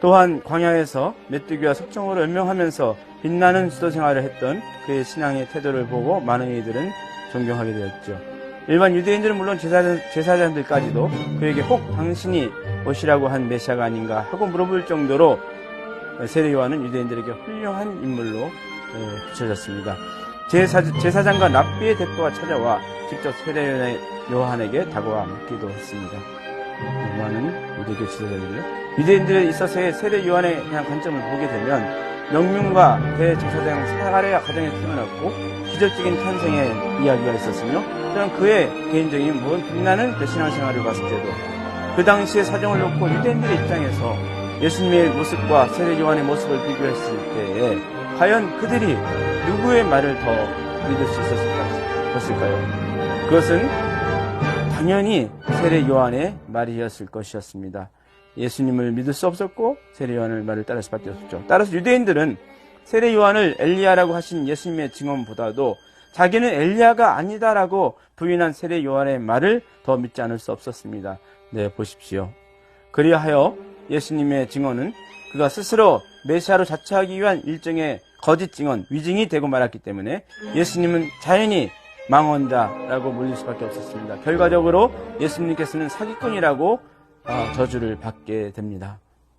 또한 광야에서 메뚜기와 석정으로 연명하면서 빛나는 수도 생활을 했던 그의 신앙의 태도를 보고 많은 이들은 존경하게 되었죠. 일반 유대인들은 물론 제사장, 제사장들까지도 그에게 혹 당신이 오시라고 한 메시아가 아닌가 하고 물어볼 정도로 세례 요한은 유대인들에게 훌륭한 인물로 예, 비춰졌습니다. 제사, 제사장과 랍비의 대표가 찾아와 직접 세례 요한에게 다가와 묻기도 했습니다. 많은 유대교 지도자들이요. 유대인들에 있어서의 세례 요한에 대한 관점을 보게 되면 명륜과 대제사장 사가랴 가정에 태어났고 기적적인 탄생의 이야기가 있었으며 또한 그의 개인적인 무언 빛나는 그 신앙생활을 봤을 때도 그 당시의 사정을 놓고 유대인들의 입장에서 예수님의 모습과 세례 요한의 모습을 비교했을 때에 과연 그들이 누구의 말을 더 믿을 수 있었을까요? 그것은 당연히 세례 요한의 말이었을 것이었습니다. 예수님을 믿을 수 없었고 세례 요한의 말을 따를 수밖에 없었죠. 따라서 유대인들은 세례 요한을 엘리야라고 하신 예수님의 증언보다도 자기는 엘리야가 아니다라고 부인한 세례 요한의 말을 더 믿지 않을 수 없었습니다. 네, 보십시오. 그리하여 예수님의 증언은 그가 스스로 메시아로 자처하기 위한 일종의 거짓 증언, 위증이 되고 말았기 때문에 예수님은 자연히 망언자라고 물릴 수밖에 없었습니다. 결과적으로 예수님께서는 사기꾼이라고 아, 저주를 받게 됩니다.